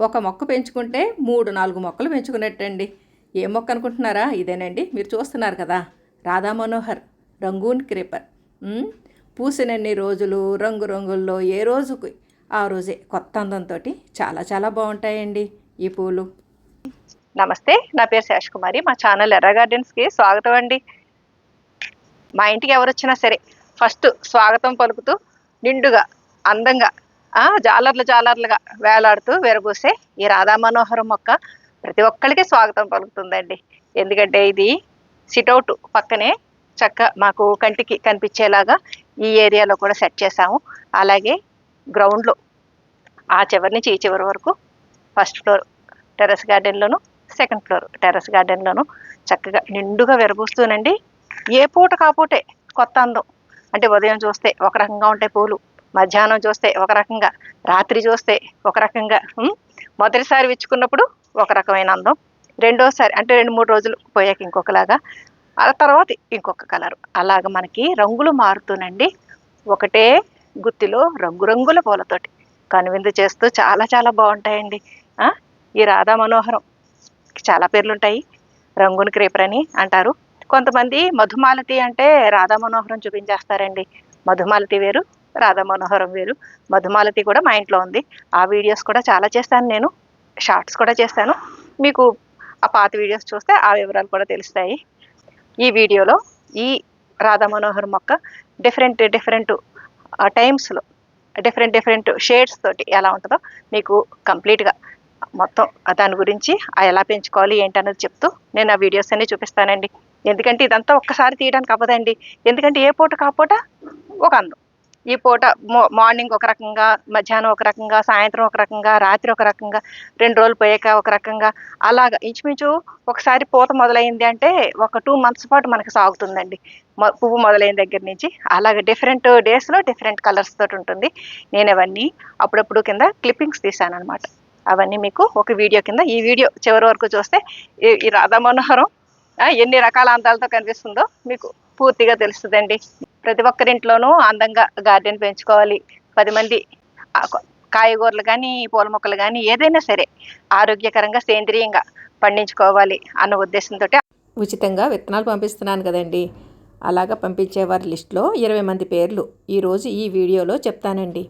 ఒక మొక్క పెంచుకుంటే మూడు నాలుగు మొక్కలు పెంచుకున్నట్టండి. ఏ మొక్క అనుకుంటున్నారా? ఇదేనండి. మీరు చూస్తున్నారు కదా. Radha Manohar Rangoon creeper. పూసినన్ని రోజులు రంగురంగుల్లో ఏ రోజుకి ఆ రోజే కొత్త అందంతో చాలా చాలా బాగుంటాయండి ఈ పూలు. నమస్తే. నా పేరు శేష్ కుమారి. మా ఛానల్ ఎర్ర గార్డెన్స్కి స్వాగతం అండి. మా ఇంటికి ఎవరు వచ్చినా సరే ఫస్ట్ స్వాగతం పలుకుతూ నిండుగా అందంగా ఆ జాలర్లు జాలర్లుగా వేలాడుతూ విరబూసే ఈ రాధా మనోహరం మొక్క ప్రతి ఒక్కరికి స్వాగతం పలుకుతుందండి. ఎందుకంటే ఇది సిటౌట్ పక్కనే చక్క మాకు కంటికి కనిపించేలాగా ఈ ఏరియాలో కూడా సెట్ చేసాము అలాగే గ్రౌండ్లో ఆ చివరి నుంచి ఈ చివరి వరకు ఫస్ట్ ఫ్లోర్ టెర్రస్ గార్డెన్లోను సెకండ్ ఫ్లోర్ టెర్రస్ గార్డెన్లోను చక్కగా నిండుగా విరబూస్తూనండి ఏ పూట కాపూటే కొత్త అందం. అంటే ఉదయం చూస్తే ఒక రకంగా ఉంటాయి పూలు. మధ్యాహ్నం చూస్తే ఒక రకంగా రాత్రి చూస్తే ఒక రకంగా మొదటిసారి విచ్చుకున్నప్పుడు ఒక రకమైన అందం. రెండోసారి అంటే రెండు మూడు రోజులు పోయాక ఇంకొకలాగా. ఆ తర్వాత ఇంకొక కలర్. అలాగ మనకి రంగులు మారుతూనండి. ఒకటే గుత్తిలో రంగురంగుల పూలతోటి కనువిందు చేస్తూ చాలా చాలా బాగుంటాయండి. ఈ రాధా మనోహరం. చాలా పేర్లు ఉంటాయి రంగుని క్రీపరని అంటారు. కొంతమంది మధుమాలతి అంటే రాధా మనోహరం చూపించేస్తారండి. మధుమాలతి వేరు రాధా మనోహరం వేరు మధుమాలతి కూడా మా ఇంట్లో ఉంది. ఆ వీడియోస్ కూడా చాలా చేస్తాను నేను. షార్ట్స్ కూడా చేస్తాను. మీకు ఆ పాత వీడియోస్ చూస్తే ఆ వివరాలు కూడా తెలుస్తాయి. ఈ వీడియోలో ఈ రాధా మనోహర్ మొక్క డిఫరెంట్ డిఫరెంట్ టైమ్స్లో డిఫరెంట్ డిఫరెంట్ షేడ్స్ తోటి ఎలా ఉంటుందో మీకు కంప్లీట్గా మొత్తం దాని గురించి ఎలా పెంచుకోవాలి ఏంటన్నది చెప్తూ నేను ఆ వీడియోస్ అన్ని చూపిస్తానండి. ఎందుకంటే ఇదంతా ఒక్కసారి తీయడానికి అవ్వదండి. ఎందుకంటే ఏ పూట? కాపోట ఒక అందం. ఈ పూట మార్నింగ్ ఒక రకంగా మధ్యాహ్నం ఒక రకంగా సాయంత్రం ఒక రకంగా రాత్రి ఒక రకంగా రెండు రోజులు పోయాక ఒక రకంగా అలాగా ఇంచుమించు ఒకసారి పూత మొదలైంది అంటే ఒక టూ మంత్స్ పాటు మనకు సాగుతుందండి. పువ్వు మొదలైన దగ్గర నుంచి. అలాగ డిఫరెంట్ డేస్లో డిఫరెంట్ కలర్స్ తోటి ఉంటుంది. నేను అవన్నీ అప్పుడప్పుడు కింద క్లిప్పింగ్స్ తీసాను అనమాట అవన్నీ మీకు ఒక వీడియో కింద. ఈ వీడియో చివరి వరకు చూస్తే ఈ- ఈ రాధా మనోహరం ఎన్ని రకాల అందాలతో కనిపిస్తుందో మీకు పూర్తిగా తెలుస్తుందండి. ప్రతి ఒక్కరింట్లోనూ అందంగా గార్డెన్ పెంచుకోవాలి. పది మంది కాయగూరలు కానీ పూల మొక్కలు కానీ ఏదైనా సరే ఆరోగ్యకరంగా సేంద్రియంగా పండించుకోవాలి అన్న ఉద్దేశంతో ఉచితంగా విత్తనాలు పంపిస్తున్నాను కదండి. అలాగా పంపించే వారి లిస్టులో ఇరవై మంది పేర్లు ఈరోజు ఈ వీడియోలో చెప్తానండి.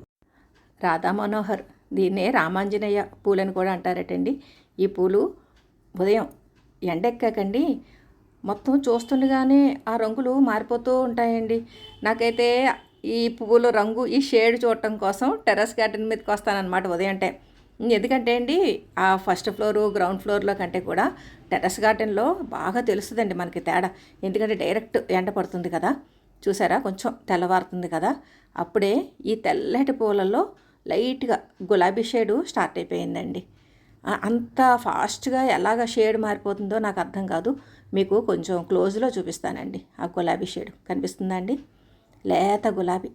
రాధా మనోహర్ దీన్నే రామాంజనేయ పూలని కూడా అంటారటండి. ఈ పూలు ఉదయం ఎండెక్కకండి మొత్తం చూస్తుండగానే ఆ రంగులు మారిపోతూ ఉంటాయండి. నాకైతే ఈ పువ్వుల రంగు ఈ షేడ్ చూడటం కోసం టెర్రస్ గార్డెన్ మీదకి వస్తానన్నమాట ఉదయం అంటే ఎందుకంటే అండి ఆ ఫస్ట్ ఫ్లోరు గ్రౌండ్ ఫ్లోర్లో కంటే కూడా టెర్రస్ గార్డెన్లో బాగా తెలుస్తుందండి మనకి తేడా. ఎందుకంటే డైరెక్ట్ ఎండ పడుతుంది కదా. చూసారా? కొంచెం తెల్లవారుతుంది కదా. అప్పుడే ఈ తెల్లటి పూలలో లైట్గా గులాబీ షేడు స్టార్ట్ అయిపోయిందండి. అంత ఫాస్ట్గా ఎలాగ షేడ్ మారిపోతుందో నాకు అర్థం కాదు. మీకు కొంచెం క్లోజ్లో చూపిస్తానండి. ఆ గులాబీ షేడ్ కనిపిస్తుందా అండి లేత గులాబీ.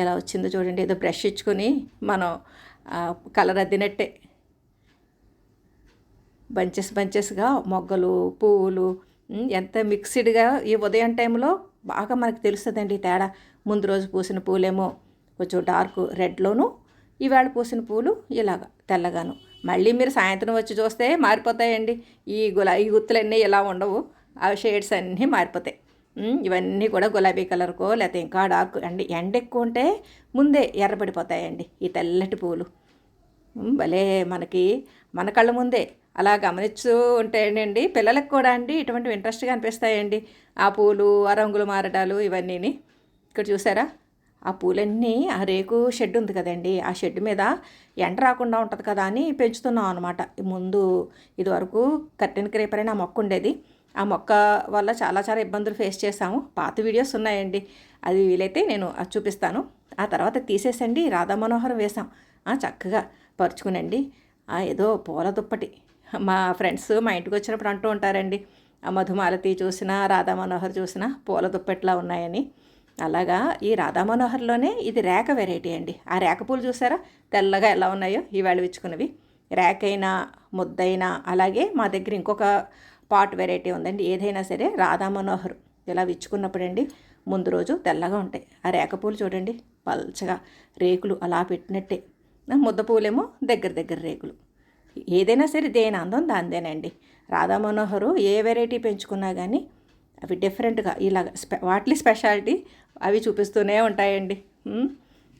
ఎలా వచ్చిందో చూడండి. ఏదో బ్రష్ ఇచ్చుకొని మనం కలర్ అద్దినట్టే. బంచెస్ బంచెస్గా మొగ్గలు పువ్వులు ఎంత మిక్స్డ్గా ఈ ఉదయం టైంలో బాగా మనకు తెలుస్తుందండి తేడా. ముందు రోజు పూసిన పూలేమో కొంచెం డార్క్ రెడ్లోను ఈవేళ పూసిన పూలు ఇలాగ తెల్లగాను. మళ్ళీ మీరు సాయంత్రం వచ్చి చూస్తే మారిపోతాయండి. ఈ గులా ఈ గుత్తులన్నీ ఇలా ఉండవు. ఆ షేడ్స్ అన్నీ మారిపోతాయి. ఇవన్నీ కూడా గులాబీ కలర్కో లేకపోతే ఇంకా డార్క్ అండి. ఎండ ఎక్కువ ఉంటే ముందే ఎర్రపడిపోతాయండి ఈ తెల్లటి పూలు. భలే మనకి మన కళ్ళ ముందే అలా గమనిస్తూ ఉంటాయండి పిల్లలకు కూడా అండి ఇటువంటివి ఇంట్రెస్ట్గా అనిపిస్తాయండి. ఆ పూలు ఆ రంగులు మారడాలు ఇవన్నీని. ఇక్కడ చూసారా? ఆ పూలన్నీ ఆ రేకు షెడ్ ఉంది కదండి ఆ షెడ్ మీద ఎండ రాకుండా ఉంటుంది కదా అని పెంచుతున్నాం అనమాట ముందు ఇదివరకు కర్టెన్ క్రేపర్ అని ఆ మొక్క ఉండేది. ఆ మొక్క వల్ల చాలా చాలా ఇబ్బందులు ఫేస్ చేసాము పాత వీడియోస్ ఉన్నాయండి. అది వీలైతే నేను అది చూపిస్తాను. ఆ తర్వాత తీసేసండి రాధా మనోహరం వేసాం ఆ, చక్కగా పరుచుకునండి. ఆ, ఏదో పూల దుప్పటి. మా ఫ్రెండ్స్ మా ఇంటికి వచ్చినప్పుడు అంటూ ఉంటారండి ఆ మధుమాలతి చూసినా రాధా మనోహర్ చూసినా పూల దుప్పట్లా ఉన్నాయని. అలాగా ఈ రాధా మనోహర్లోనే ఇది రేక వెరైటీ అండి. ఆ రేక పూలు చూసారా? తెల్లగా ఎలా ఉన్నాయో ఈవేళ విచ్చుకున్నవి. రేకైనా ముద్దైనా అలాగే మా దగ్గర ఇంకొక పాట్ వెరైటీ ఉందండి. ఏదైనా సరే రాధా మనోహర్ ఇలా విచ్చుకున్నప్పుడు అండి ముందు రోజు తెల్లగా ఉంటాయి. ఆ రేక పూలు చూడండి పల్చగా రేకులు అలా పెట్టినట్టే. ముద్ద పూలేమో దగ్గర దగ్గర రేకులు. ఏదైనా సరే దేని అందం దాందేనండి రాధా మనోహరు ఏ వెరైటీ పెంచుకున్నా కానీ అవి డిఫరెంట్గా ఇలాగ స్పె వాటి స్పెషాలిటీ అవి చూపిస్తూనే ఉంటాయండి.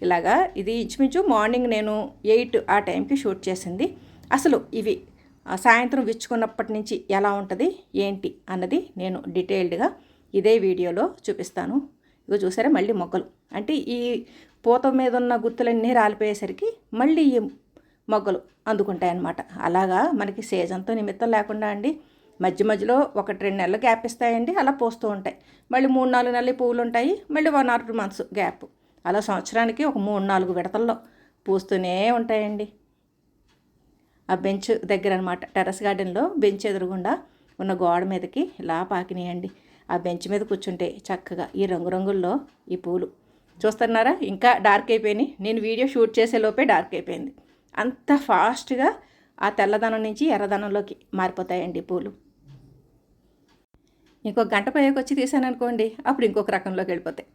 ఇలాగా ఇది ఇంచుమించు మార్నింగ్ నేను ఎయిట్ ఆ టైంకి షూట్ చేసింది. అసలు ఇవి సాయంత్రం విచ్చుకున్నప్పటి నుంచి ఎలా ఉంటుంది ఏంటి అన్నది నేను డీటెయిల్డ్గా ఇదే వీడియోలో చూపిస్తాను. ఇగో చూసారా మళ్ళీ మొగ్గలు. అంటే ఈ పూత మీద ఉన్న గుత్తులన్నీ రాలిపోయేసరికి మళ్ళీ ఈ మొగ్గలు అందుకుంటాయి అన్నమాట అలాగా మనకి సీజన్తో నిమిత్తం లేకుండా అండి మధ్య మధ్యలో ఒకటి రెండు నెలలు గ్యాప్ ఇస్తాయండి అలా పోస్తూ ఉంటాయి. మళ్ళీ మూడు నాలుగు నెలలు పువ్వులు ఉంటాయి మళ్ళీ one or two months gap. అలా సంవత్సరానికి ఒక మూడు నాలుగు విడతల్లో పూస్తూనే ఉంటాయండి. ఆ బెంచ్ దగ్గర అనమాట టెరస్ గార్డెన్లో బెంచ్ ఎదురుగుండా ఉన్న గోడ మీదకి ఇలా పాకినాయండి. ఆ బెంచ్ మీద కూర్చుంటే చక్కగా ఈ రంగురంగుల్లో ఈ పూలు. చూస్తున్నారా? ఇంకా డార్క్ అయిపోయినాయి. నేను వీడియో షూట్ చేసే లోపే డార్క్ అయిపోయింది. అంత ఫాస్ట్గా ఆ తెల్లదనం నుంచి ఎర్రదనంలోకి మారిపోతాయండి పూలు. ఇంకో గంట పైకి వచ్చి తీసాను అనుకోండి అప్పుడు ఇంకొక రకంలోకి వెళ్ళిపోతాయి.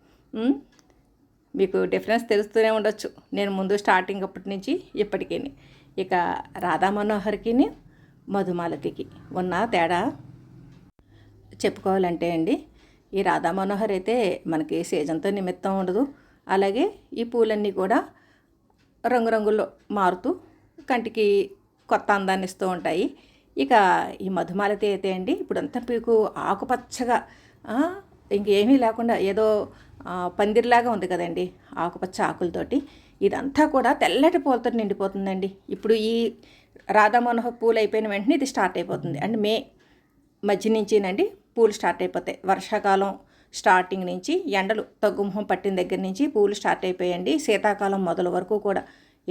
మీకు డిఫరెన్స్ తెలుస్తూనే ఉండొచ్చు. నేను ముందు స్టార్టింగ్ అప్పటి నుంచి ఇప్పటికీ ఇక రాధా మనోహర్కి మధుమాలతికి. ఉన్న తేడా చెప్పుకోవాలంటే అండి ఈ రాధా మనోహర్ అయితే మనకి సీజన్తో నిమిత్తం ఉండదు. అలాగే ఈ పూలన్నీ కూడా రంగురంగుల్లో మారుతూ కంటికి కొత్త అందాన్ని ఇస్తూ ఉంటాయి. ఇక ఈ మధుమాలతి అయితే అండి ఇప్పుడంతా మీకు ఆకుపచ్చగా ఇంకేమీ లేకుండా ఏదో పందిరిలాగా ఉంది కదండి ఆకుపచ్చ ఆకులతోటి. ఇదంతా కూడా తెల్లటి పూలతో నిండిపోతుందండి. ఇప్పుడు ఈ రాధా పూలు అయిపోయిన వెంటనే ఇది స్టార్ట్ అయిపోతుంది. అంటే మే మధ్య నుంచినండి పూలు స్టార్ట్ అయిపోతాయి. వర్షాకాలం స్టార్టింగ్ నుంచి ఎండలు తగ్గుముఖం పట్టిన దగ్గర నుంచి పూలు స్టార్ట్ అయిపోయాయండి. శీతాకాలం మొదల వరకు కూడా.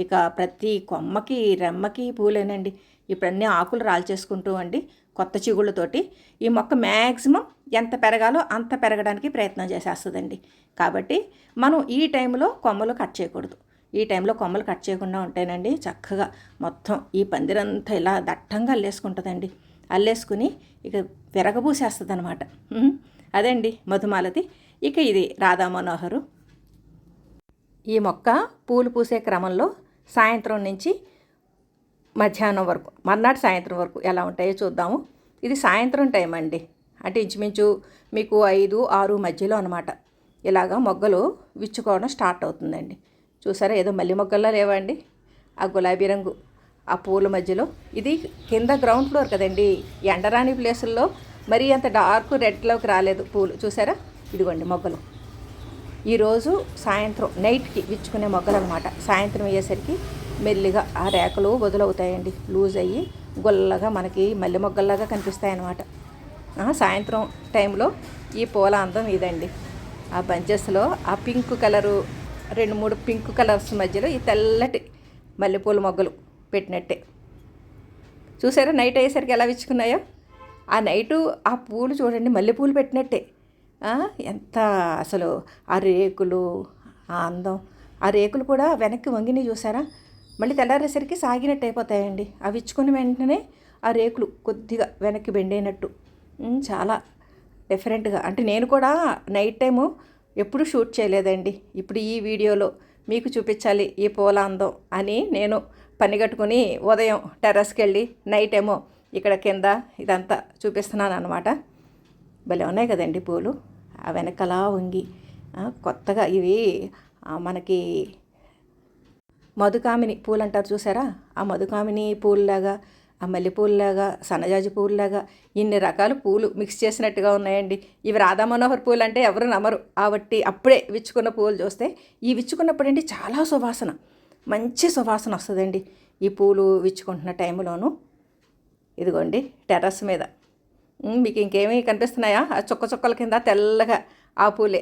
ఇక ప్రతి కొమ్మకి రెమ్మకి పూలేనండి. ఇప్పుడు అన్ని ఆకులు రాల్చేసుకుంటూ అండి కొత్త చిగుళ్ళతోటి. ఈ మొక్క మ్యాక్సిమం ఎంత పెరగాలో అంత పెరగడానికి ప్రయత్నం చేసేస్తుందండి. కాబట్టి మనం ఈ టైంలో కొమ్మలు కట్ చేయకూడదు. ఈ టైంలో కొమ్మలు కట్ చేయకుండా ఉంటేనండి చక్కగా మొత్తం ఈ పందిరంతా ఇలా దట్టంగా అల్లేసుకుంటుందండి. అల్లేసుకుని ఇక విరగబూసేస్తుంది అనమాట అదండి మధుమాలతి ఇక ఇది రాధా మనోహరు. ఈ మొక్క పూలు పూసే క్రమంలో సాయంత్రం నుంచి మధ్యాహ్నం వరకు మర్నాడు సాయంత్రం వరకు ఎలా ఉంటాయో చూద్దాము. ఇది సాయంత్రం టైం అండి. అంటే ఇంచుమించు మీకు ఐదు ఆరు మధ్యలో అనమాట ఇలాగా మొగ్గలు విచ్చుకోవడం స్టార్ట్ అవుతుందండి. చూసారా ఏదో మల్లి మొగ్గల్లో లేవండి. ఆ గులాబీ రంగు ఆ పూల మధ్యలో. ఇది కింద గ్రౌండ్ ఫ్లోర్ కదండి. ఎండరాని ప్లేసుల్లో మరీ అంత డార్క్ రెడ్లోకి రాలేదు పూలు. చూసారా? ఇదిగోండి మొగ్గలు. ఈరోజు సాయంత్రం నైట్కి విచ్చుకునే మొగ్గలు అనమాట సాయంత్రం అయ్యేసరికి మెల్లిగా ఆ రేకలు వదులవుతాయండి. లూజ్ అయ్యి గొల్లగా మనకి మల్లె మొగ్గల్లాగా కనిపిస్తాయన్నమాట. సాయంత్రం టైంలో ఈ పూల అందం ఇదండి. ఆ బంచెస్లో ఆ పింక్ కలరు రెండు మూడు పింక్ కలర్స్ మధ్యలో ఈ తెల్లటి మల్లెపూల మొగ్గలు పెట్టినట్టే. చూసారా నైట్ అయ్యేసరికి ఎలా విచ్చుకున్నాయో? ఆ నైటు ఆ పూలు చూడండి మల్లెపూలు పెట్టినట్టే. ఎంత అసలు ఆ రేకులు ఆ అందం. ఆ రేకులు కూడా వెనక్కి వంగిని చూసారా? మళ్ళీ తెల్లారేసరికి సాగినట్టు అయిపోతాయండి. అవి ఇచ్చుకుని వెంటనే ఆ రేకులు కొద్దిగా వెనక్కి బెండైనట్టు చాలా డిఫరెంట్గా అంటే నేను కూడా నైట్ టైము ఎప్పుడు షూట్ చేయలేదండి. ఇప్పుడు ఈ వీడియోలో మీకు చూపించాలి ఈ పూల అందం అని నేను పని కట్టుకుని ఉదయం టెర్రస్కి వెళ్ళి నైట్ ఏమో ఇక్కడ కింద ఇదంతా చూపిస్తున్నాను అనమాట భలే ఉన్నాయి కదండి పూలు. ఆ వెనకలా వంగి కొత్తగా ఇవి మనకి మధుకామిని పూలు అంటారు చూసారా? ఆ మధుకామిని పూలులాగా ఆ మల్లెపూల్లాగా సన్నజాజి పూల్లాగా ఇన్ని రకాల పూలు మిక్స్ చేసినట్టుగా ఉన్నాయండి. ఇవి రాధా మనోహర్ పూలు అంటే ఎవరు నమ్మరు. కాబట్టి అప్పుడే విచ్చుకున్న పూలు చూస్తే ఈ విచ్చుకున్నప్పుడండి చాలా సువాసన మంచి సువాసన వస్తుందండి. ఈ పూలు విచ్చుకుంటున్న టైంలోనూ ఇదిగోండి టెర్రస్ మీద మీకు ఇంకేమీ కనిపిస్తున్నాయా? ఆ చుక్క చుక్కల కింద తెల్లగా ఆ పూలే.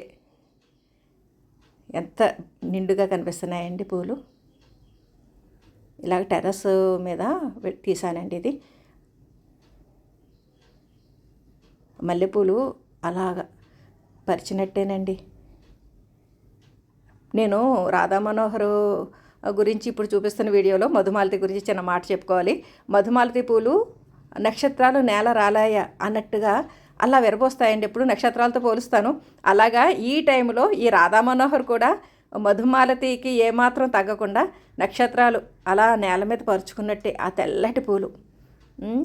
ఎంత నిండుగా కనిపిస్తున్నాయండి పూలు. ఇలాగ టెర్రస్ మీద తీసానండి ఇది. మల్లెపూలు అలాగ పరిచినట్టేనండి. నేను రాధా మనోహర్ గురించి ఇప్పుడు చూపిస్తున్న వీడియోలో మధుమాలతి గురించి చిన్న మాట చెప్పుకోవాలి. మధుమాలతి పూలు నక్షత్రాలు నేల రాలాయ అన్నట్టుగా అలా విరబోస్తాయండి. ఎప్పుడు నక్షత్రాలతో పోలుస్తాను. అలాగా ఈ టైంలో ఈ రాధా మనోహర్ కూడా మధుమాలతికి ఏమాత్రం తగ్గకుండా నక్షత్రాలు అలా నేల మీద పరుచుకున్నట్టే ఆ తెల్లటి పూలు.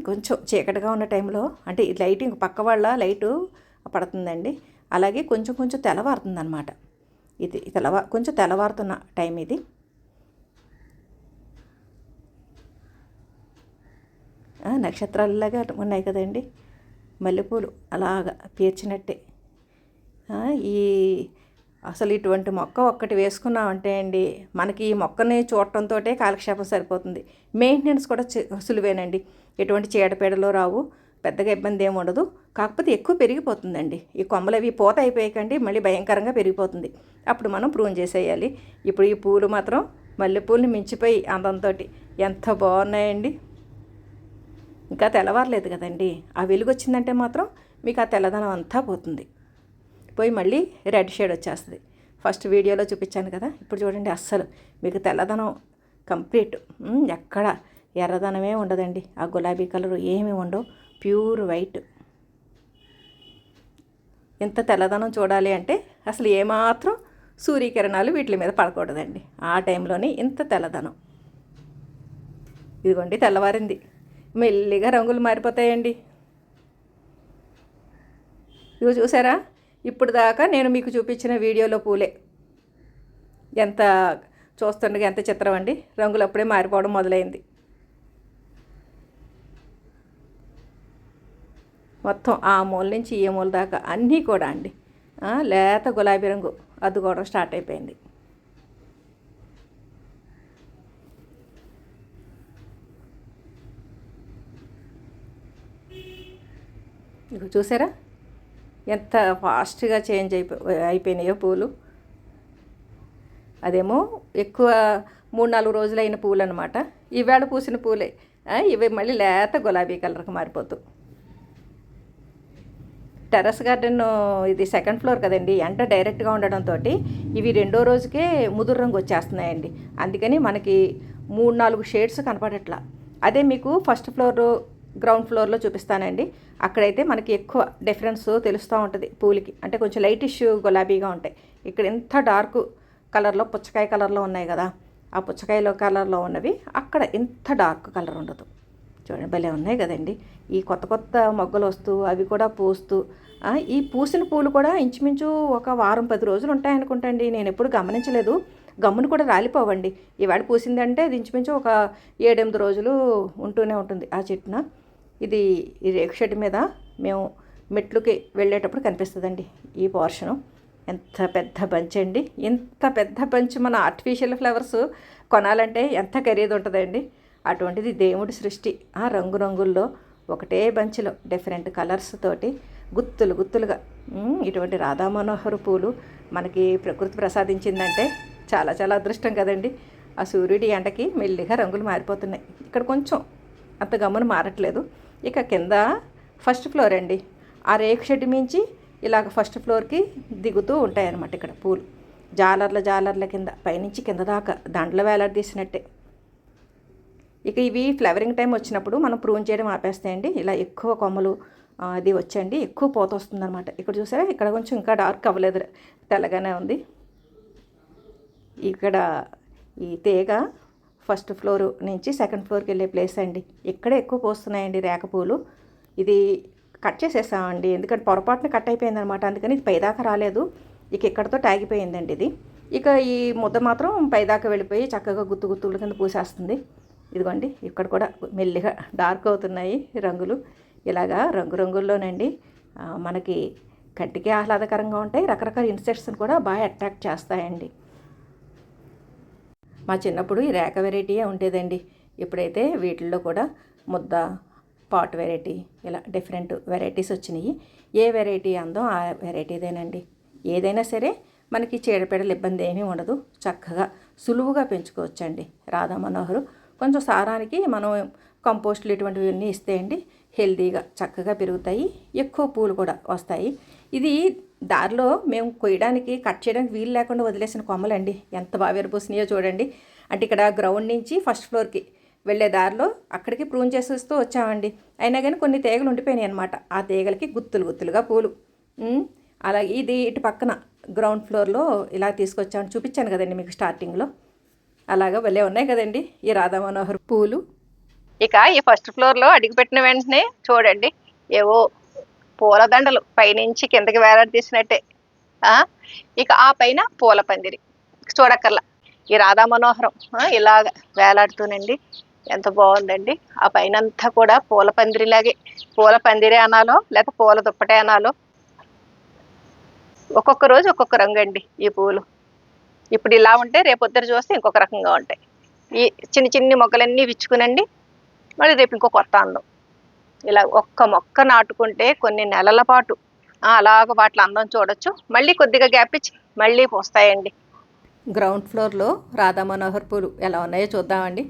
కొంచెం చీకటిగా ఉన్న టైంలో అంటే ఈ లైటింగ్ పక్క వాళ్ళ లైటు పడుతుందండి. అలాగే కొంచెం కొంచెం తెల్లవారుతుందన్నమాట. ఇది తెల్లవా కొంచెం తెల్లవారుతున్న టైం ఇది. నక్షత్రాలలాగా ఉన్నాయి కదండి. మల్లెపూలు అలాగా పేర్చినట్టే. ఈ అసలు ఇటువంటి మొక్క ఒక్కటి వేసుకున్నామంటే అండి మనకి ఈ మొక్కని చూడటంతో కాలక్షేపం సరిపోతుంది. మెయింటెనెన్స్ కూడా సులువేనండి. ఎటువంటి చీడపీడలు రావు పెద్దగా ఇబ్బంది ఏమి ఉండదు. కాకపోతే ఎక్కువ పెరిగిపోతుందండి. ఈ కొమ్మలు అవి పూత అయిపోయాకండి మళ్ళీ భయంకరంగా పెరిగిపోతుంది. అప్పుడు మనం ప్రూన్ చేసేయాలి. ఇప్పుడు ఈ పూలు మాత్రం మల్లెపూలు మించిపోయి అందంతో ఎంత బాగున్నాయండి. ఇంకా తెల్లవారలేదు కదండి. ఆ వెలుగు వచ్చిందంటే మాత్రం మీకు ఆ తెల్లదనం అంతా పోతుంది. పోయి మళ్ళీ రెడ్ షేడ్ వచ్చేస్తుంది. ఫస్ట్ వీడియోలో చూపించాను కదా ఇప్పుడు చూడండి అస్సలు మీకు తెల్లదనం కంప్లీట్. ఎక్కడ ఎర్రదనమే ఉండదండి. ఆ గులాబీ కలర్ ఏమి ఉండవు. Pure white. ఇంత తెల్లదనం చూడాలి అంటే అసలు ఏమాత్రం సూర్యకిరణాలు వీటి మీద పడకూడదండి. ఆ టైంలోనే ఇంత తెల్లదనం. ఇదిగోండి తెల్లవారింది. మెల్లిగా రంగులు మారిపోతాయండి. ఇవి చూసారా? ఇప్పుడు దాకా నేను మీకు చూపించిన వీడియోలో పూలే. ఎంత చూస్తుండగా ఎంత చిత్రం అండి. రంగులు అప్పుడే మారిపోవడం మొదలైంది. మొత్తం ఆ మూల నుంచి ఈ మూల దాకా అన్నీ కూడా అండి. లేత గులాబీ రంగు. అది కూడా స్టార్ట్ అయిపోయింది. ఇక చూసారా? ఎంత ఫాస్ట్గా చేంజ్ అయిపో అయిపోయినాయో పూలు. అదేమో ఎక్కువ మూడు నాలుగు రోజులైన పూలు అనమాట ఈవేళ పూసిన పూలే. ఇవి మళ్ళీ లేత గులాబీ కలర్కి మారిపోతూ. టెర్రస్ గార్డెన్ ఇది సెకండ్ ఫ్లోర్ కదండి. ఎండ డైరెక్ట్గా ఉండడంతో ఇవి రెండో రోజుకే ముదురు రంగు వచ్చేస్తున్నాయండి. అందుకని మనకి మూడు నాలుగు షేడ్స్ కనపడట్లా. అదే మీకు ఫస్ట్ ఫ్లోర్ గ్రౌండ్ ఫ్లోర్లో చూపిస్తానండి. అక్కడైతే మనకి ఎక్కువ డిఫరెన్స్ తెలుస్తూ ఉంటుంది పూలకి. అంటే కొంచెం లైటిష్ గులాబీగా ఉంటాయి. ఇక్కడ ఎంత డార్క్ కలర్లో పుచ్చకాయ కలర్లో ఉన్నాయి కదా ఆ పుచ్చకాయలో కలర్లో ఉన్నవి అక్కడ ఇంత డార్క్ కలర్ ఉండదు. చూడండి భలే ఉన్నాయి కదండి. ఈ కొత్త కొత్త మొగ్గలు వస్తూ అవి కూడా పూస్తూ ఈ పూసిన పూలు కూడా ఇంచుమించు ఒక వారం పది రోజులు ఉంటాయనుకుంటండి. నేను ఎప్పుడు గమనించలేదు. గమ్మును కూడా రాలిపోవండి. ఈవేళ పూసిందంటే అది ఇంచుమించు ఒక ఏడెనిమిది రోజులు ఉంటూనే ఉంటుంది ఆ చెట్టున. ఇది ఈ రేకు షెడ్ మీద మేము మెట్లుకి వెళ్ళేటప్పుడు కనిపిస్తుందండి ఈ పోర్షను. ఎంత పెద్ద బంచ్ అండి. ఇంత పెద్ద బంచ్ మన ఆర్టిఫిషియల్ ఫ్లవర్స్ కొనాలంటే ఎంత ఖరీదు ఉంటుందండి. అటువంటిది దేవుడి సృష్టి. ఆ రంగురంగుల్లో ఒకటే బంచ్లో డిఫరెంట్ కలర్స్ తోటి గుత్తులు గుత్తులుగా ఇటువంటి రాధా మనోహర్ పూలు మనకి ప్రకృతి ప్రసాదించిందంటే చాలా చాలా అదృష్టం కదండి. ఆ సూర్యుడి ఎండకి మెల్లిగా రంగులు మారిపోతున్నాయి. ఇక్కడ కొంచెం అంత గమ్మున మారట్లేదు. ఇక కింద ఫస్ట్ ఫ్లోర్ అండి. ఆ రేకు షెడ్ మించి ఇలాగ ఫస్ట్ ఫ్లోర్కి దిగుతూ ఉంటాయన్నమాట ఇక్కడ పూలు. జాలర్ల జాలర్ల కింద పైనుంచి కింద దాకా దండలు వేలాడదీసినట్టే. ఇక ఇవి ఫ్లవరింగ్ టైం వచ్చినప్పుడు మనం ప్రూన్ చేయడం ఆపేస్తాయండి. ఇలా ఎక్కువ కొమ్మలు అది వచ్చండి ఎక్కువ పోత వస్తుందన్నమాట. ఇక్కడ చూసారా? ఇక్కడ కొంచెం ఇంకా డార్క్ అవ్వలేదు. తెల్లగానే ఉంది. ఇక్కడ ఈ తీగ ఫస్ట్ ఫ్లోర్ నుంచి సెకండ్ ఫ్లోర్కి వెళ్ళే ప్లేస్ అండి. ఇక్కడే ఎక్కువ పోస్తున్నాయండి రేక పూలు. ఇది కట్ చేసేసామండి. ఎందుకంటే పొరపాటున కట్ అయిపోయిందనమాట. అందుకని ఇది పైదాకా రాలేదు. ఇక ఇక్కడతో టాగిపోయిందండి ఇది. ఇక ఈ ముద్ద మాత్రం పైదాకా వెళ్ళిపోయి చక్కగా గుత్తు గుత్తుల కింద పూసేస్తుంది. ఇదిగోండి ఇక్కడ కూడా మెల్లిగా డార్క్ అవుతున్నాయి రంగులు. ఇలాగా రంగురంగుల్లోనండి మనకి కంటికి ఆహ్లాదకరంగా ఉంటాయి. రకరకాల ఇన్సెక్ట్స్ని కూడా బాగా అట్రాక్ట్ చేస్తాయండి. మా చిన్నప్పుడు ఈ రేఖ వెరైటీయే ఉండేదండి. ఇప్పుడైతే వీటిల్లో కూడా ముద్ద పాట్ వెరైటీ ఇలా డిఫరెంట్ వెరైటీస్ వచ్చినాయి. ఏ వెరైటీ అందో ఆ వెరైటీదేనండి ఏదైనా సరే మనకి చీడపీడలు ఇబ్బంది ఏమీ ఉండదు. చక్కగా సులువుగా పెంచుకోవచ్చండి. రాధా మనోహరు కొంచెం సారానికి మనం కంపోస్ట్లు ఇటువంటివన్నీ ఇస్తే అండి హెల్తీగా చక్కగా పెరుగుతాయి. ఎక్కువ పూలు కూడా వస్తాయి. ఇది దారిలో మేము కొయ్యడానికి కట్ చేయడానికి వీలు లేకుండా వదిలేసిన కొమ్మలండి. ఎంత బాగా విరబూసినాయో చూడండి. అంటే ఇక్కడ గ్రౌండ్ నుంచి ఫస్ట్ ఫ్లోర్కి వెళ్ళే దారిలో అక్కడికి ప్రూన్ చేసేస్తూ వచ్చామండి. అయినా కానీ కొన్ని తీగలు ఉండిపోయినాయి అనమాట ఆ తీగలకి గుత్తులు గుత్తులుగా పూలు. అలాగే ఇది ఇటు పక్కన గ్రౌండ్ ఫ్లోర్లో ఇలా తీసుకొచ్చాను చూపించాను కదండి మీకు స్టార్టింగ్లో అలాగా వెళ్ళే ఉన్నాయి కదండి ఈ రాధా మనోహర్ పూలు. ఇక ఈ ఫస్ట్ ఫ్లోర్లో అడుగుపెట్టిన వెంటనే చూడండి. ఏవో పూలదండలు పైనుంచి కిందకి వేలాడదీసినట్టే. ఇక ఆ పైన పూల పందిరి. చూడక్కర్లా. ఈ రాధా మనోహరం ఇలాగ వేలాడుతూనండి. ఎంత బాగుందండి. ఆ పైన అంతా కూడా పూల పందిరిలాగే. పూల పందిరి అనాలో లేక పూల దుప్పటే అనాలో. ఒక్కొక్క రోజు ఒక్కొక్క రంగు అండి ఈ పూలు. ఇప్పుడు ఇలా ఉంటే రేపొద్దున చూస్తే ఇంకొక రకంగా ఉంటాయి. ఈ చిన్న చిన్ని మొక్కలన్నీ విచ్చుకునండి మళ్ళీ రేపు ఇంకో కొత్త అందం. ఇలా ఒక్క మొక్క నాటుకుంటే కొన్ని నెలల పాటు. అలాగ వాటి అందం చూడొచ్చు. మళ్ళీ కొద్దిగా గ్యాప్ ఇచ్చి మళ్ళీ పోస్తాయండి. గ్రౌండ్ ఫ్లోర్లో రాధా మనోహర్ పూలు ఎలా ఉన్నాయో చూద్దామండి.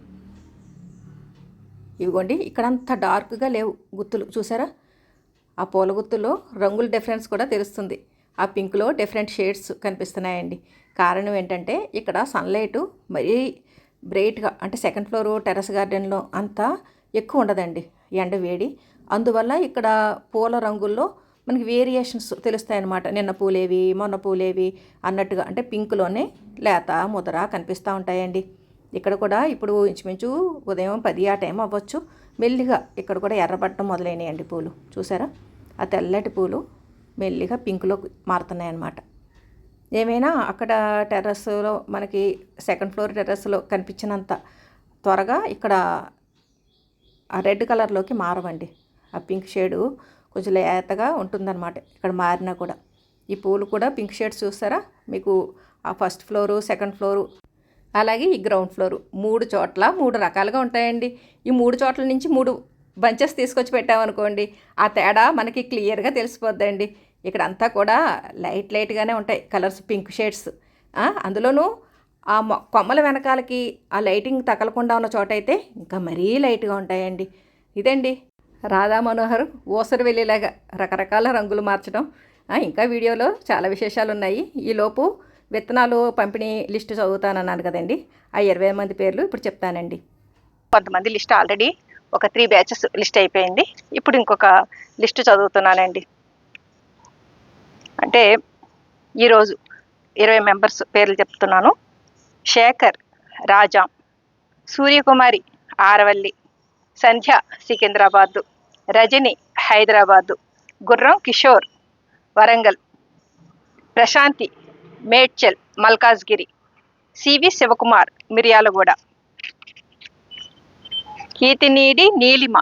ఇవిగోండి ఇక్కడంతా డార్క్గా లేవు గుత్తులు చూసారా? ఆ పూల గుత్తుల్లో రంగుల డిఫరెన్స్ కూడా తెలుస్తుంది. ఆ పింక్లో డిఫరెంట్ షేడ్స్ కనిపిస్తున్నాయండి. కారణం ఏంటంటే ఇక్కడ సన్లైట్ మరీ బ్రైట్గా అంటే సెకండ్ ఫ్లోర్ టెర్రస్ గార్డెన్లో అంతా ఎక్కువ ఉండదండి. ఎండ వేడి అందువల్ల ఇక్కడ పూల రంగుల్లో మనకి వేరియేషన్స్ తెలుస్తాయన్నమాట. నిన్న పూలేవి మొన్న పూలేవి అన్నట్టుగా అంటే పింక్లోనే లేత ముదర కనిపిస్తూ ఉంటాయండి. ఇక్కడ కూడా ఇప్పుడు ఇంచుమించు ఉదయం పది ఆ టైం అవ్వచ్చు. మెల్లిగా ఇక్కడ కూడా ఎర్రబట్టం మొదలైనాయండి పూలు. చూసారా? ఆ తెల్లటి పూలు మెల్లిగా పింక్లో మారుతున్నాయి అన్నమాట ఏమైనా అక్కడ టెర్రస్లో మనకి సెకండ్ ఫ్లోర్ టెర్రస్లో కనిపించినంత త్వరగా ఇక్కడ రెడ్ కలర్లోకి మారవండి. ఆ పింక్ షేడు కొంచెం లేతగా ఉంటుందన్నమాట ఇక్కడ మారినా కూడా. ఈ పూలు కూడా పింక్ షేడ్స్ చూస్తారా? మీకు ఆ ఫస్ట్ ఫ్లోరు సెకండ్ ఫ్లోరు అలాగే ఈ గ్రౌండ్ ఫ్లోరు మూడు చోట్ల మూడు రకాలుగా ఉంటాయండి. ఈ మూడు చోట్ల నుంచి మూడు బంచెస్ తీసుకొచ్చి పెట్టామనుకోండి ఆ తేడా మనకి క్లియర్గా తెలిసిపోద్దండి. ఇక్కడ అంతా కూడా లైట్ లైట్గానే ఉంటాయి కలర్స్ పింక్ షేడ్స్. అందులోనూ ఆ మొ- కొమ్మల వెనకాలకి ఆ లైటింగ్ తగలకుండా ఉన్న చోట అయితే ఇంకా మరీ లైట్గా ఉంటాయండి. ఇదండి రాధా మనోహర్ ఓసరు వెళ్ళేలాగా రకరకాల రంగులు మార్చడం. ఆ, ఇంకా వీడియోలో చాలా విశేషాలు ఉన్నాయి ఈలోపు విత్తనాలు పంపిణీ లిస్టు చదువుతానన్నాను కదండి. ఆ ఇరవై మంది పేర్లు ఇప్పుడు చెప్తానండి. కొంతమంది లిస్ట్ ఆల్రెడీ ఒక త్రీ బ్యాచెస్ లిస్ట్ అయిపోయింది. ఇప్పుడు ఇంకొక లిస్ట్ చదువుతున్నానండి. అంటే ఈరోజు ఇరవై మెంబర్స్ పేర్లు చెప్తున్నాను. శేఖర్ రాజాం సూర్యకుమారి ఆరవల్లి సంధ్య Secunderabad Rajani Hyderabad Gurram Kishore Warangal Prashanthi Medchal Malkajgiri CV Sivakumar Miryalaguda. Keethineedi Neelima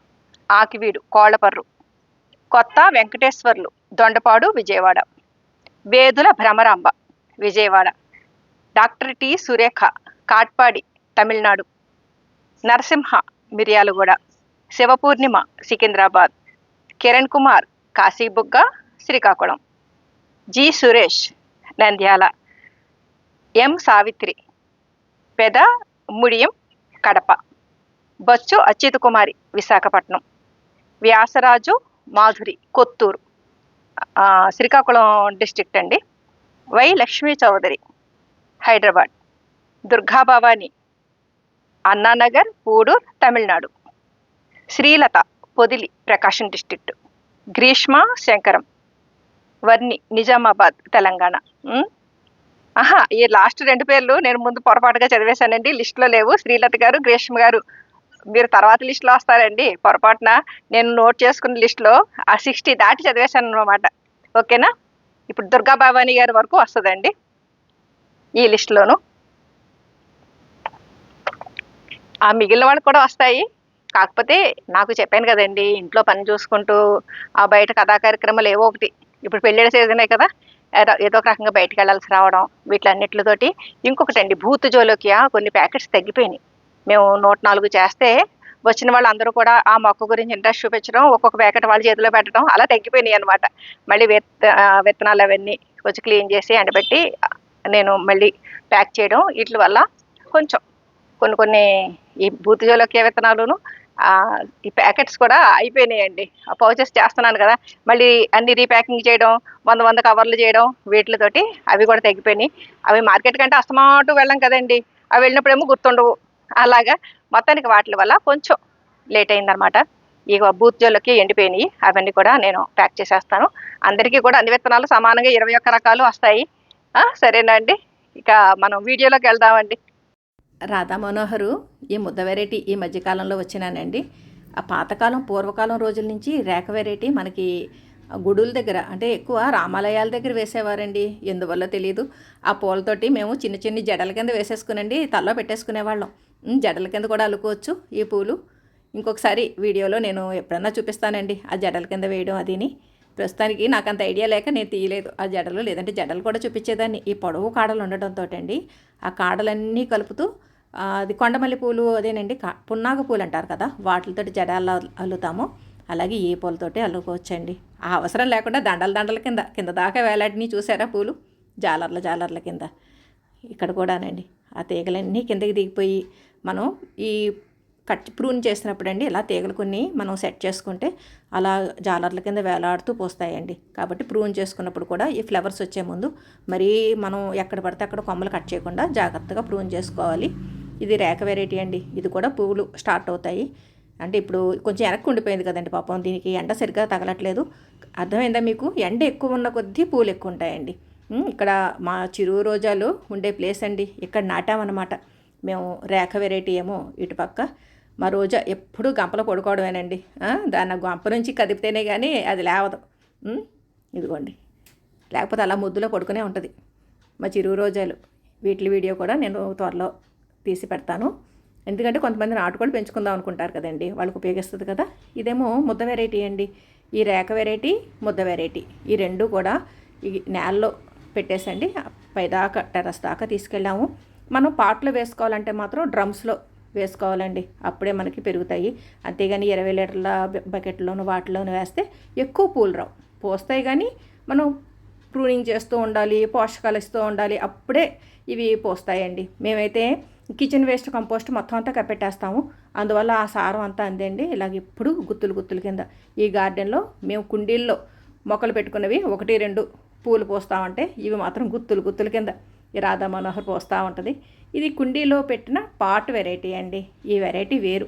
Akividu Kollaparru Kotha Venkateswarlu Dondapadu Vijayawada. Vedula Bhramaramba Vijayawada. Doctor T Surekha Katpadi Tamil Nadu. Narasimha Miryalaguda. Sivapoornima Secunderabad. Kiran Kumar Kasibugga Srikakulam. G Suresh Nandyal. M Savitri Peda Mudiyam Kadapa. Bochu Achyutha Kumari Visakhapatnam. Vyasaraju Madhuri Kothur. Srikakulam district అండి. Y Lakshmi Chowdary. Hyderabad. Durgabhavani Anna Nagar Pudur Tamil Nadu. Srilatha Podili Prakasam district Greeshma Shankaram. వర్ణి Nizamabad Telangana. ఆహా ఈ last రెండు పేర్లు నేను ముందు పొరపాటుగా చదివేశానండి. లిస్టులో లేవు. శ్రీలత గారు గ్రీష్మ గారు. మీరు తర్వాత లిస్టులో వస్తారండి. పొరపాటున నేను నోట్ చేసుకున్న లిస్టులో ఆ సిక్స్టీ దాటి చదివేశాను అనమాట ఓకేనా? ఇప్పుడు దుర్గా భవానీ గారి వరకు వస్తుందండి. ఈ లిస్టులోను ఆ మిగిలిన వాళ్ళు కూడా వస్తాయి. కాకపోతే నాకు చెప్పాను కదండి ఇంట్లో పని చూసుకుంటూ ఆ బయట కథా కార్యక్రమాలు ఏవో ఒకటి. ఇప్పుడు పెళ్ళిళ్ళ సీజనే కదా ఏదో ఏదో ఒక రకంగా బయటకు వెళ్ళాల్సి రావడం వీటిలన్నిటితోటి ఇంకొకటి అండి భూత్ జోలోకియా కొన్ని ప్యాకెట్స్ తగ్గిపోయినాయి. మేము నూట నాలుగు చేస్తే వచ్చిన వాళ్ళందరూ కూడా ఆ మొక్క గురించి ఇంట్రెస్ట్ చూపించడం ఒక్కొక్క ప్యాకెట్ వాళ్ళ చేతిలో పెట్టడం అలా తగ్గిపోయినాయి అనమాట మళ్ళీ విత్ విత్తనాలు అవన్నీ కొంచెం క్లీన్ చేసి ఎండబెట్టి నేను మళ్ళీ ప్యాక్ చేయడం వీటి వల్ల కొంచెం కొన్ని కొన్ని ఈ బూత్ జోలోకి విత్తనాలును ఈ ప్యాకెట్స్ కూడా అయిపోయినాయండి. ఆ పౌచెస్ చేస్తున్నాను కదా. మళ్ళీ అన్ని రీప్యాకింగ్ చేయడం వంద వంద కవర్లు చేయడం వీటితోటి అవి కూడా తగ్గిపోయినాయి అవి మార్కెట్ కంటే అస్తమాటు వెళ్ళం కదండి. అవి వెళ్ళినప్పుడేమో గుర్తుండవు. అలాగా మొత్తానికి వాటి వల్ల కొంచెం లేట్ అయిందనమాట. ఇక బూత్ జోలకి ఎండిపోయినాయి. అవన్నీ కూడా నేను ప్యాక్ చేసేస్తాను. అందరికీ కూడా అన్ని విత్తనాలు సమానంగా ఇరవై ఒక్క రకాలు వస్తాయి. సరేనా అండి. ఇక మనం వీడియోలోకి వెళ్దామండి. రాధా మనోహరు ఈ ముద్ద వెరైటీ ఈ మధ్యకాలంలో వచ్చినానండి. ఆ పాతకాలం పూర్వకాలం రోజుల నుంచి రేఖ వెరైటీ మనకి గుడుల దగ్గర అంటే ఎక్కువ రామాలయాల దగ్గర వేసేవారండి. ఎందువల్ల తెలియదు ఆ పూలతోటి మేము చిన్న చిన్న జడల కింద వేసేసుకునండి తల్లో పెట్టేసుకునేవాళ్ళం. జడల కింద కూడా అల్లుకోవచ్చు ఈ పూలు. ఇంకొకసారి వీడియోలో నేను ఎప్పుడన్నా చూపిస్తానండి ఆ జడల కింద వేయడం అదిని. ప్రస్తుతానికి నాకు అంత ఐడియా లేక నేను తీయలేదు. ఆ జడలు లేదంటే జడలు కూడా చూపించేదాన్ని. ఈ పొడవు కాడలు ఉండటంతో అండి ఆ కాడలన్నీ కలుపుతూ అది కొండమల్లి పూలు అదేనండి కా పున్నాగ పూలు అంటారు కదా వాటితోటి జడాలు అల్లుతాము. అలాగే ఈ పూలతోటి అల్లుకోవచ్చండి. ఆ అవసరం లేకుండా దండల దండల కింద కింద దాకా వేలాడిని చూసారా పూలు? జాలర్ల జాలర్ల కింద. ఇక్కడ కూడానండి. ఆ తీగలన్నీ కిందకి దిగిపోయి మనం ఈ కట్ ప్రూన్ చేసినప్పుడు అండి ఇలా తీగలు కొన్ని మనం సెట్ చేసుకుంటే అలా జాలర్ల కింద వేలాడుతూ పోస్తాయండి. కాబట్టి ప్రూన్ చేసుకున్నప్పుడు కూడా ఈ ఫ్లవర్స్ వచ్చే ముందు మరీ మనం ఎక్కడ పడితే అక్కడ కొమ్మలు కట్ చేయకుండా జాగ్రత్తగా ప్రూన్ చేసుకోవాలి. ఇది రేఖ వెరైటీ అండి. ఇది కూడా పువ్వులు స్టార్ట్ అవుతాయి. అంటే ఇప్పుడు కొంచెం వెనక్కి ఉండిపోయింది కదండి పాపం. దీనికి ఎండ సరిగ్గా తగలట్లేదు. అర్థమైందా మీకు? ఎండ ఎక్కువ ఉన్న కొద్దీ పూలు ఎక్కువ ఉంటాయండి. ఇక్కడ మా చిరు రోజాలు ఉండే ప్లేస్ అండి. ఇక్కడ నాటామన్నమాట. మేము రేఖ వెరైటీ ఏమో ఇటుపక్క. మా రోజా ఎప్పుడూ గంపలో పడుకోవడమేనండి. దాన్ని గంప నుంచి కదిపితేనే కానీ అది లేవదు. ఇదిగోండి. లేకపోతే అలా ముద్దులో పడుకునే ఉంటుంది. మా చిరు రోజాలు. వీటి వీడియో కూడా నేను త్వరలో తీసి పెడతాను. ఎందుకంటే కొంతమంది నాటుకోళ్ళు పెంచుకుందాం అనుకుంటారు కదండి. వాళ్ళకి ఉపయోగిస్తుంది కదా. ఇదేమో ముద్ద వెరైటీ అండి. ఈ రేఖ వెరైటీ ముద్ద వెరైటీ ఈ రెండు కూడా ఈ నేలలో పెట్టేసండి. పైదాకా టెరస్ దాకా తీసుకెళ్ళాము. మనం పాట్లో వేసుకోవాలంటే మాత్రం డ్రమ్స్లో వేసుకోవాలండి. అప్పుడే మనకి పెరుగుతాయి. అంతేగాని ఇరవై లీటర్ల బకెట్లోను వాటిలోను వేస్తే ఎక్కువ పూలు రావు. పోస్తాయి కానీ మనం ప్రూనింగ్ చేస్తూ ఉండాలి పోషకాలు ఇస్తూ ఉండాలి అప్పుడే ఇవి పోస్తాయండి. మేమైతే కిచెన్ వేస్ట్ కంపోస్ట్ మొత్తం అంతా కప్పెట్టేస్తాము. అందువల్ల ఆ సారం అంతా అందండి. ఇలాగ ఎప్పుడు గుత్తులు గుత్తులు కింద. ఈ గార్డెన్లో మేము కుండీల్లో మొక్కలు పెట్టుకున్నవి ఒకటి రెండు పూలు పోస్తామంటే ఇవి మాత్రం గుత్తులు గుత్తుల కింద. రాధా మనోహర్ పోస్తూ ఉంటుంది. ఇది కుండీలో పెట్టిన పాట్ వెరైటీ అండి. ఈ వెరైటీ వేరు.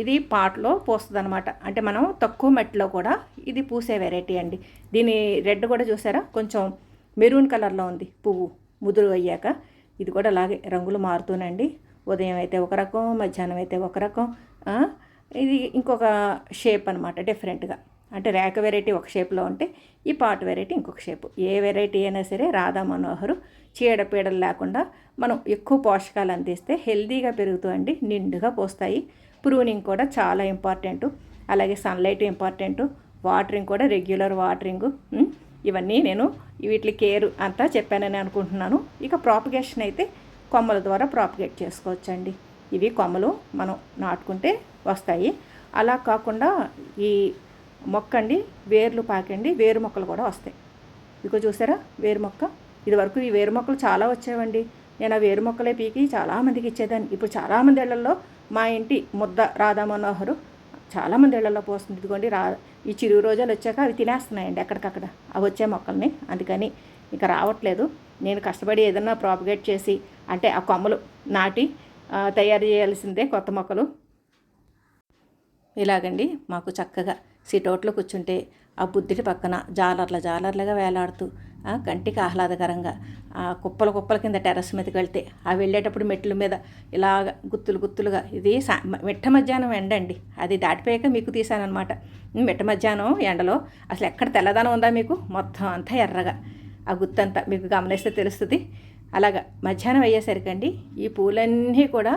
ఇది పాట్లో పోస్తుంది అనమాట అంటే మనం తక్కువ మట్టిలో కూడా ఇది పూసే వెరైటీ అండి. దీని రెడ్ కూడా చూసారా? కొంచెం మెరూన్ కలర్లో ఉంది పువ్వు ముదురు అయ్యాక. ఇది కూడా అలాగే రంగులు మారుతూనండి. ఉదయం అయితే ఒక రకం మధ్యాహ్నం అయితే ఒక రకం. ఇది ఇంకొక షేప్ అనమాట డిఫరెంట్గా. అంటే రేక వెరైటీ ఒక షేప్లో ఉంటే ఈ పాట్ వెరైటీ ఇంకొక షేపు. ఏ వెరైటీ అయినా సరే రాధా మనోహరు చీడపీడలు లేకుండా మనం ఎక్కువ పోషకాలు అందిస్తే హెల్తీగా పెరుగుతూ అండి నిండుగా పోస్తాయి. ప్రూనింగ్ కూడా చాలా ఇంపార్టెంట్. అలాగే సన్లైట్ ఇంపార్టెంట్. వాటరింగ్ కూడా రెగ్యులర్ వాటరింగ్. ఇవన్నీ నేను వీటి కేర్ అంతా చెప్పానని అనుకుంటున్నాను. ఇక ప్రాపగేషన్ అయితే కొమ్మల ద్వారా ప్రాపగేట్ చేసుకోవచ్చండి. ఇవి కొమ్మలు మనం నాటుకుంటే వస్తాయి. అలా కాకుండా ఈ మొక్క అండి వేర్లు పాకండి వేరు మొక్కలు కూడా వస్తాయి. ఇక చూసారా? వేరు మొక్క. ఇదివరకు ఈ వేరు మొక్కలు చాలా వచ్చేవండి. నేను ఆ వేరు మొక్కలే పీకి చాలామందికి ఇచ్చేదాన్ని. ఇప్పుడు చాలామంది ఇళ్ళలో మా ఇంటి ముద్ద రాధా మనోహరు చాలామంది ఇళ్ళలో పోస్తుంది. ఇదిగోండి రా ఈ చిరు రోజులు వచ్చాక అవి తినేస్తున్నాయండి ఎక్కడికక్కడ. అవి వచ్చే మొక్కల్ని. అందుకని ఇక రావట్లేదు. నేను కష్టపడి ఏదన్నా ప్రాపగేట్ చేసి అంటే ఆ కొమ్మలు నాటి తయారు చేయాల్సిందే కొత్త మొక్కలు. ఇలాగండి మాకు చక్కగా సిటౌట్లో కూర్చుంటే ఆ బుద్ధుడి పక్కన జాలర్ల జాలర్లుగా వేలాడుతూ కంటికి ఆహ్లాదకరంగా ఆ కుప్పల కుప్పల కింద టెర్రస్ మీదకి వెళ్తే ఆ వెళ్ళేటప్పుడు మెట్ల మీద ఇలాగ గుత్తులు గుత్తులుగా ఇది సా మిట్ట మధ్యాహ్నం ఎండ అండి అది దాటిపోయాక మీకు తీశానమాట మిట్ట మధ్యాహ్నం ఎండలో అసలు ఎక్కడ తెల్లదనం ఉందా మీకు? మొత్తం అంతా ఎర్రగా. ఆ గుత్తంతా మీకు గమనిస్తే తెలుస్తుంది. అలాగా మధ్యాహ్నం అయ్యేసరికండి ఈ పూలన్నీ కూడా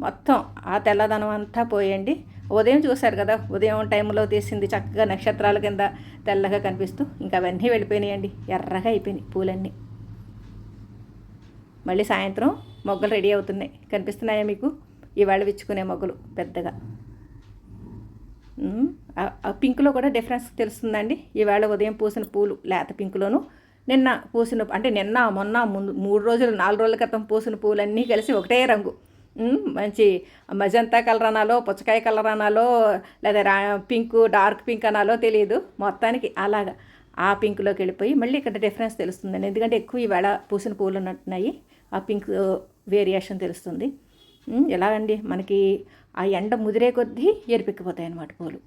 మొత్తం ఆ తెల్లదనం అంతా పోయండి. ఉదయం చూశారు కదా ఉదయం టైంలో తీసింది చక్కగా నక్షత్రాల కింద తెల్లగా కనిపిస్తూ ఇంకా అవన్నీ వెళ్ళిపోయినాయండి. ఎర్రగా అయిపోయినాయి పూలన్నీ. మళ్ళీ సాయంత్రం మొగ్గలు రెడీ అవుతున్నాయి. కనిపిస్తున్నాయా మీకు? ఇవాళ విచ్చుకునే మొగ్గలు పెద్దగా. ఆ- పింక్లో కూడా డిఫరెన్స్ తెలుస్తుందండి. ఈవేళ ఉదయం పూసిన పూలు లేత పింక్లోను నిన్న పూసిన అంటే నిన్న మొన్న ముందు మూడు రోజులు నాలుగు రోజుల క్రితం పూసిన పూలన్నీ కలిసి ఒకటే రంగు. మంచి మజంతా కలర్ అనాలో పుచ్చకాయ కలర్ అనాలో లేదా రా పింక్ డార్క్ పింక్ అనాలో తెలియదు మొత్తానికి అలాగా ఆ పింక్లోకి వెళ్ళిపోయి మళ్ళీ ఇక్కడ డిఫరెన్స్ తెలుస్తుందండి. ఎందుకంటే ఎక్కువ ఈవేళ పూసిన పూలు ఉన్నట్టున్నాయి. ఆ పింక్ వేరియేషన్ తెలుస్తుంది. ఎలాగండి? మనకి ఆ ఎండ ముదిరే కొద్దీ ఎరిపెక్కిపోతాయి అన్నమాట పూలు.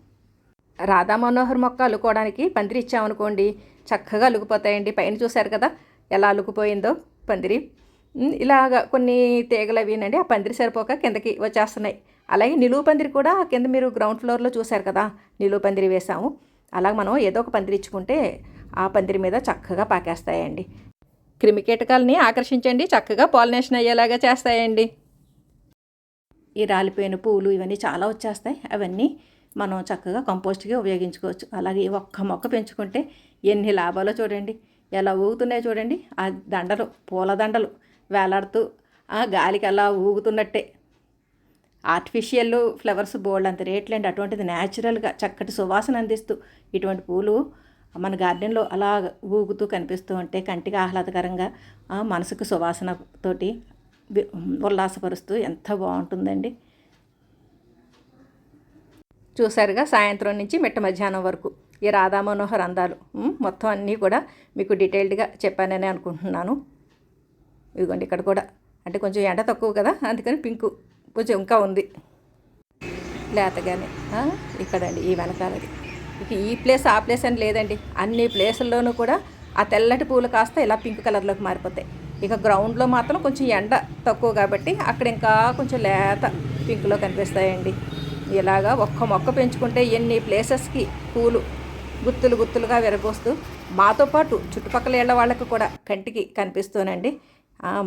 రాధా మనోహర్ మొక్క అల్లుకోవడానికి పందిరి ఇచ్చామనుకోండి చక్కగా అలుకుపోతాయండి పైన చూశారు కదా ఎలా అలుకుపోయిందో పందిరి. ఇలాగ కొన్ని తీగలు అవి అండి ఆ పందిరి సరిపోక కిందకి వచ్చేస్తున్నాయి. అలాగే నిలువు పందిరి కూడా కింద మీరు గ్రౌండ్ ఫ్లోర్లో చూశారు కదా నిలువు పందిరి వేసాము. అలాగ మనం ఏదో ఒక పందిరి ఇచ్చుకుంటే ఆ పందిరి మీద చక్కగా పాకేస్తాయండి. క్రిమికీటకాలని ఆకర్షించండి చక్కగా పాలినేషన్ అయ్యేలాగా చేస్తాయండి. ఈ రాలిపోయిన పూలు ఇవన్నీ చాలా వచ్చేస్తాయి. అవన్నీ మనం చక్కగా కంపోస్ట్గా ఉపయోగించుకోవచ్చు. అలాగే ఒక్క మొక్క పెంచుకుంటే ఎన్ని లాభాలో చూడండి. ఎలా ఊగుతున్నాయో చూడండి. ఆ దండలు పూల దండలు. వేలాడుతూ ఆ గాలికి అలా ఊగుతున్నట్టే. ఆర్టిఫిషియల్ ఫ్లవర్స్ బోల్డ్ అంత రేట్లేండి. అటువంటిది న్యాచురల్గా చక్కటి సువాసన అందిస్తూ ఇటువంటి పూలు మన గార్డెన్లో అలా ఊగుతూ కనిపిస్తూ ఉంటే కంటికి ఆహ్లాదకరంగా మనసుకు సువాసనతోటి ఉల్లాసపరుస్తూ ఎంత బాగుంటుందండి. చూసారుగా సాయంత్రం నుంచి మిట్ట మధ్యాహ్నం వరకు ఈ రాధా మనోహర్ అందాలు. మొత్తం అన్నీ కూడా మీకు డీటెయిల్డ్గా చెప్పానని అనుకుంటున్నాను. ఇదిగోండి ఇక్కడ కూడా. అంటే కొంచెం ఎండ తక్కువ కదా అందుకని పింకు కొంచెం ఇంకా ఉంది. లేతగానే ఇక్కడండి ఈ వెనకాలది. ఇక ఈ ప్లేస్ ఆ ప్లేస్ అని లేదండి. అన్ని ప్లేసుల్లోనూ కూడా ఆ తెల్లటి పూలు కాస్త ఇలా పింక్ కలర్లోకి మారిపోతాయి. ఇక గ్రౌండ్లో మాత్రం కొంచెం ఎండ తక్కువ కాబట్టి అక్కడ ఇంకా కొంచెం లేత పింక్లో కనిపిస్తాయండి. ఇలాగా ఒక్క మొక్క పెంచుకుంటే ఎన్ని ప్లేసెస్కి పూలు గుత్తులు గుత్తులుగా విరబోస్తూ మాతో పాటు చుట్టుపక్కల ఇళ్ళ వాళ్ళకి కూడా కంటికి కనిపిస్తూనండి.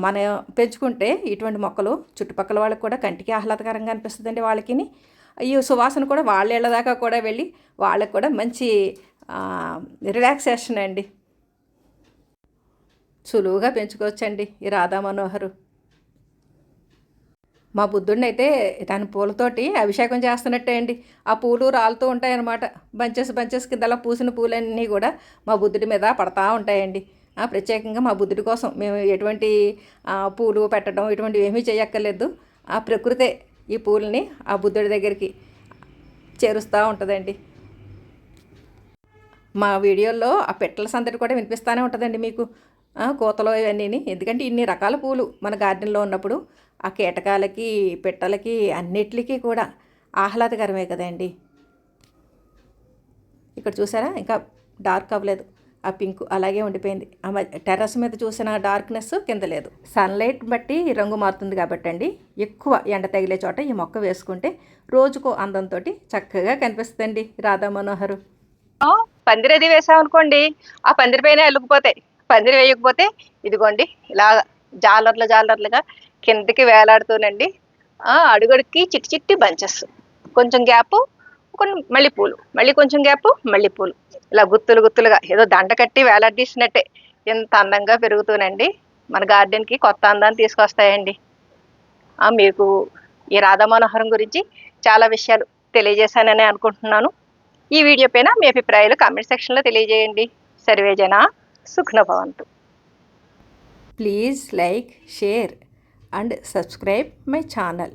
మన పెంచుకుంటే ఇటువంటి మొక్కలు చుట్టుపక్కల వాళ్ళకి కూడా కంటికి ఆహ్లాదకరంగా అనిపిస్తుందండి వాళ్ళకి ఈ సువాసన కూడా వాళ్ళ ఇళ్ళ దాకా కూడా వెళ్ళి వాళ్ళకి కూడా మంచి రిలాక్సేషన్ అండి. సులువుగా పెంచుకోవచ్చండి ఈ రాధా మనోహరు. మా బుద్ధుడిని అయితే దాని పూలతోటి అభిషేకం చేస్తున్నట్టే అండి. ఆ పూలు రాలుతూ ఉంటాయన్నమాట. బంచెస్ బంచెస్ కింద అలా పూసిన పూలన్నీ కూడా మా బుద్ధుడి మీద పడతా ఉంటాయండి. ప్రత్యేకంగా మా బుద్ధుడి కోసం మేము ఎటువంటి పూలు పెట్టడం ఇటువంటివి ఏమీ చేయక్కర్లేదు. ఆ ప్రకృతే ఈ పూలని ఆ బుద్ధుడి దగ్గరికి చేరుస్తూ ఉంటుందండి. మా వీడియోల్లో ఆ పెట్టల సందడి కూడా వినిపిస్తూనే ఉంటుందండి మీకు. ఆ, కోతలో ఇవన్నీ ఎందుకంటే ఇన్ని రకాల పూలు మన గార్డెన్లో ఉన్నప్పుడు ఆ కీటకాలకి పిట్టలకి అన్నిటికీ కూడా ఆహ్లాదకరమే కదండి. ఇక్కడ చూసారా? ఇంకా డార్క్ అవ్వలేదు. ఆ పింక్ అలాగే ఉండిపోయింది. ఆ టెర్రస్ మీద చూసిన డార్క్నెస్ కింద లేదు. సన్లైట్ బట్టి రంగు మారుతుంది కాబట్టి అండి ఎక్కువ ఎండ తగిలే చోట ఈ మొక్క వేసుకుంటే రోజుకో అందంతో చక్కగా కనిపిస్తుందండి. రాధా మనోహరు. పందిరి అది వేసామనుకోండి ఆ పందిరి పైన ఎల్లుకుపోతాయి పందిరి వేయకపోతే ఇదిగోండి ఇలా జాలర్లు జాలర్లుగా కిందకి వేలాడుతూనండి. ఆ, అడుగడుక్కి చిట్టి చిట్టి బంచెస్. కొంచెం గ్యాప్ కొన్ని మళ్ళీ పూలు మళ్ళీ కొంచెం గ్యాప్ మళ్ళీ పూలు ఇలా గుత్తులు గుత్తులుగా ఏదో దండ కట్టి వేలాడదీసినట్టే. ఎంత అందంగా పెరుగుతూనండి. మన గార్డెన్కి కొత్త అందాన్ని తీసుకొస్తాయండి. మీకు ఈ రాధా మనోహరం గురించి చాలా విషయాలు తెలియజేశానని అనుకుంటున్నాను. ఈ వీడియో పైన మీ అభిప్రాయాలు కామెంట్ సెక్షన్లో తెలియజేయండి. సర్వేజన సుఖ్న భవంతు please like share and subscribe my channel.